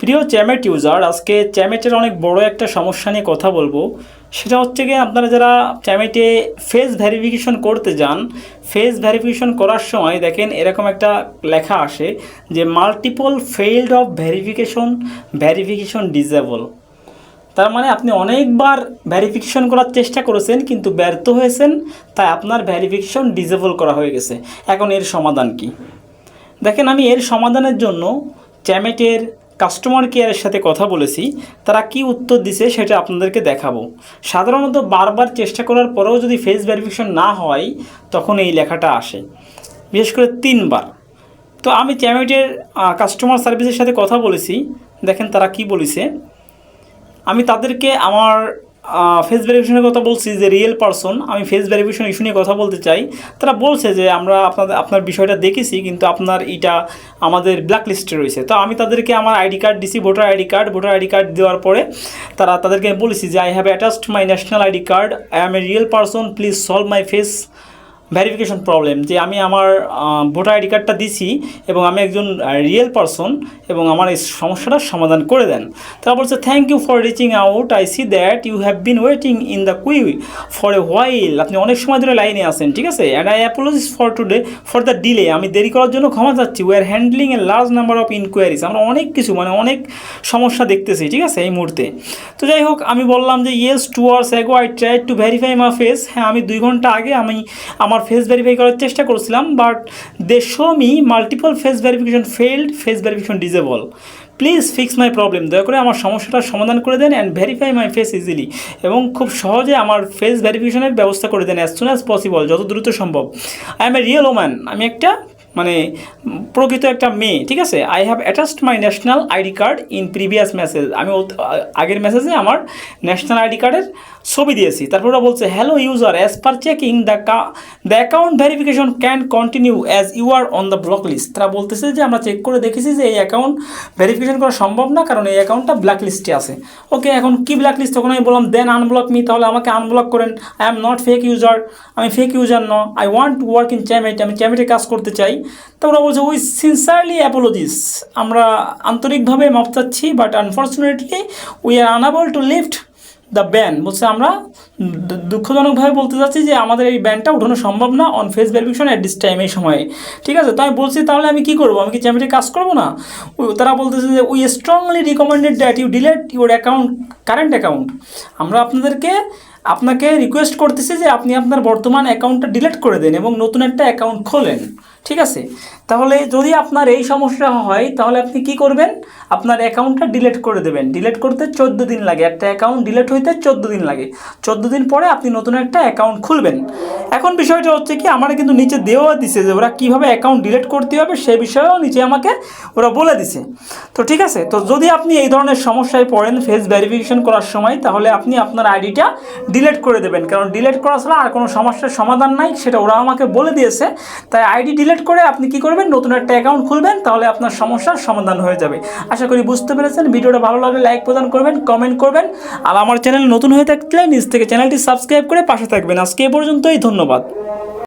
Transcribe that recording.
প্রিয় Chamet user আজকে চ্যামেটের অনেক বড় একটা সমস্যা নিয়ে কথা বলব। সেটা হচ্ছে গিয়ে আপনারা যারা চ্যামেটে ফেস ভেরিফিকেশন করতে যান ফেস ভেরিফিকেশন করার সময় দেখেন এরকম একটা লেখা আসে যে multiple failed of verification verification disable তার মানে আপনি অনেকবার ভেরিফিকেশন করার চেষ্টা করেছেন, কিন্তু ব্যর্থ হয়েছেন, তাই আপনার ভেরিফিকেশন ডিজেবল করা হয়ে গেছে। এখন এর সমাধান কি? দেখেন আমি এর সমাধানের জন্য চ্যামেটের কাস্টমার কেয়ারের সাথে কথা বলেছি, তারা কি উত্তর দিছে সেটা আপনাদেরকে দেখাবো। সাধারণত বারবার চেষ্টা করার পরেও যদি ফেস ভেরিফিকেশন না হয়, তখন এই লেখাটা আসে। বিশেষ করে তিনবার। তো আমি চ্যামেটের কাস্টমার সার্ভিসের সাথে কথা বলেছি, দেখেন তারা কি বলেছে। আমি তাদেরকে আমার ফেস ভেরিফিকেশনের কথা বলছি যে রিয়েল পারসন আমি ফেস ভেরিফিকেশন ইস্যু নিয়ে কথা বলতে চাই। তারা বলছে যে আমরা আপনাদের, আপনার বিষয়টা দেখেছি, কিন্তু আপনার এটা আমাদের ব্ল্যাক লিস্টে রয়েছে। তো আমি তাদেরকে আমার আইডি কার্ড দিছি voter ID card voter ID card দেওয়ার পরে তারা তাদেরকে বলেছি যে I have attached my national ID card I am a real person please solve my face verification problem যে আমি আমার ভোটার আইডি কার্ডটা দিছি এবং আমি একজন রিয়েল পারসন এবং আমার এই সমস্যাটার সমাধান করে দেন। তারা বলছে thank you for reaching out I see that you have been waiting in the queue for a while আপনি অনেক সময় ধরে লাইনে আসেন ঠিক আছে? And I apologise for today for the delay আমি দেরি করার জন্য ক্ষমা চাচ্ছি। We are handling a large number of inquiries আমরা অনেক কিছু মানে অনেক সমস্যা দেখতেছি, ঠিক আছে, এই মুহূর্তে। তো যাই হোক, আমি বললাম যে yes two hours ago I try to verify my face হ্যাঁ আমি দুই ঘণ্টা আগে আমি আমার ফেস ভেরিফাই করার চেষ্টা করছিলাম but they show me multiple face verification failed face verification disable please fix my problem দয়া করে আমার সমস্যাটার সমাধান করে দেন and verify my face easily এবং খুব সহজে আমার ফেস ভেরিফিকেশনের ব্যবস্থা করে দেন অ্যাজ সুন অ্যাজ পসিবল যত দ্রুত সম্ভব. I am a real woman আমি একটা মানে প্রকৃত একটা মেয়ে, ঠিক আছে? I have attached my national ID card in previous message আমি আগের মেসেজে আমার ন্যাশনাল আইডি কার্ডের ছবি দিয়েছি। তারপর ওরা বলছে hello user as per checking the the account verification can continue as you are on the block list তারা বলতেছে যে, আমরা চেক করে দেখেছি যে, এই অ্যাকাউন্ট ভেরিফিকেশন করা সম্ভব না, কারণ এই অ্যাকাউন্টটা ব্ল্যাক লিস্টে আছে। ওকে এখন কি ব্ল্যাক লিস্ট তখন আমি বললাম দেন আনব্লক মি তাহলে আমাকে আনব্লক করেন। I am not fake user আমি ফেক ইউজার ন I want to work in Chamet আমি চ্যামেটে কাজ করতে চাই। তো ওরা বলছে উই সিনসারলি অ্যাপোলজিস আমরা আন্তরিকভাবে মাপ চাচ্ছি but unfortunately we are unable to lift the ban বলছে, আমরা দুঃখজনকভাবে বলতে চাচ্ছি যে, আমাদের এই ব্যানটা উঠানো সম্ভব না on face verification at this time এই সময়ে। ঠিক আছে, তো আমি বলছি, তাহলে আমি কী করব? আমি কি চ্যামেটে কাজ করব না? তারা বলতেছে যে we strongly recommended that you delete your account current account আমরা আপনাদেরকে, আপনাকে রিকোয়েস্ট করতেছি যে, আপনি আপনার বর্তমান অ্যাকাউন্টটা ডিলিট করে দেন এবং নতুন একটা অ্যাকাউন্ট খোলেন। ঠিক আছে? তাহলে যদি আপনার এই সমস্যা হয়, তাহলে আপনি কি করবেন? আপনার অ্যাকাউন্টটা ডিলিট করে দেবেন। ডিলেট করতে চোদ্দ দিন লাগে। একটা অ্যাকাউন্ট ডিলেট হইতে চোদ্দ দিন লাগে। চোদ্দ দিন পরে আপনি নতুন একটা অ্যাকাউন্ট খুলবেন। এখন বিষয়টা হচ্ছে কি, আমার কিন্তু নিচে দেওয়া দিছে যে ওরা কীভাবে অ্যাকাউন্ট ডিলিট করতে হবে, সে বিষয়েও নিচে আমাকে ওরা বলে দিছে। তো ঠিক আছে? তো যদি আপনি এই ধরনের সমস্যায় পড়েন ফেস ভেরিফিকেশন করার সময়, তাহলে আপনি আপনার আইডিটা ডিলিট করে দেবেন। কারণ ডিলেট করা ছাড়া আর কোনো সমস্যার সমাধান নাই, সেটা ওরা আমাকে বলে দিয়েছে। তাই আইডি ডিলিট করে আপনি কি করবেন? নতুন একটা অ্যাকাউন্ট খুলবেন, তাহলে আপনার সমস্যার সমাধান হয়ে যাবে। আশা করি বুঝতে পেরেছেন। ভিডিওটা ভালো লাগলে লাইক প্রদান করবেন, কমেন্ট করবেন। আর আমার চ্যানেল নতুন হয়ে থাকলে নিজ থেকে চ্যানেলটি সাবস্ক্রাইব করে পাশে থাকবেন। আজকে এ পর্যন্তই, ধন্যবাদ।